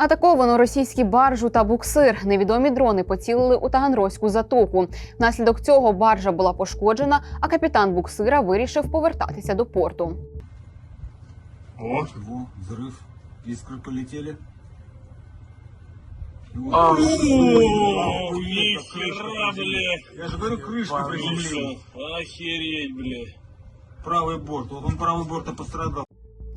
Атаковано російські баржу та буксир. Невідомі дрони поцілили у Таганрозьку затоку. Внаслідок цього баржа була пошкоджена, а капітан буксира вирішив повертатися до порту. О, чего? Взрыв. Искры полетели. А, О, О, охуеть, нихера, крышка бля. Я же говорю, крышка приземлилась. Охереть, бля. Правый борт. Вот он правый борт и пострадал.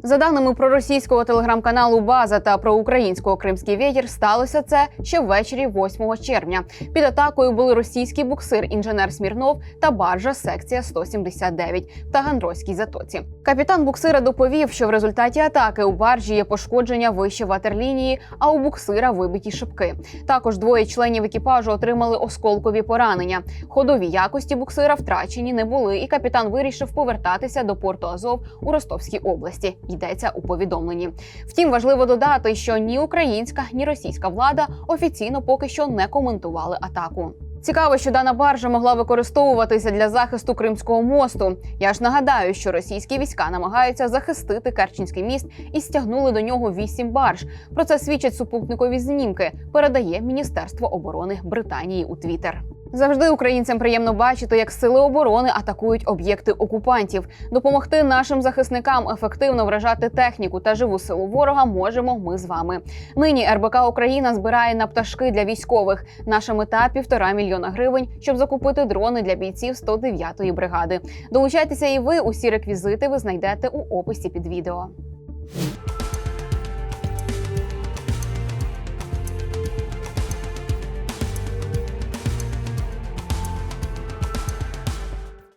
За даними проросійського телеграм-каналу База та проукраїнського Кримський вєтір, сталося це ще ввечері 8 червня. Під атакою були російський буксир інженер Смірнов та баржа секція 179 в Таганрозькій затоці. Капітан буксира доповів, що в результаті атаки у баржі є пошкодження вище ватерлінії, а у буксира вибиті шибки. Також двоє членів екіпажу отримали осколкові поранення. Ходові якості буксира втрачені не були, і капітан вирішив повертатися до порту Азов у Ростовській області. Йдеться у повідомленні. Втім, важливо додати, що ні українська, ні російська влада офіційно поки що не коментували атаку. Цікаво, що дана баржа могла використовуватися для захисту Кримського мосту. Я ж нагадаю, що російські війська намагаються захистити Керченський міст і стягнули до нього вісім барж. Про це свідчать супутникові знімки. Передає Міністерство оборони Британії у Твіттер. Завжди українцям приємно бачити, як сили оборони атакують об'єкти окупантів. Допомогти нашим захисникам ефективно вражати техніку та живу силу ворога можемо ми з вами. Нині РБК Україна збирає на пташки для військових. Наша мета півтора мільйона гривень, щоб закупити дрони для бійців 109-ї бригади. Долучайтеся і ви. Усі реквізити ви знайдете у описі під відео.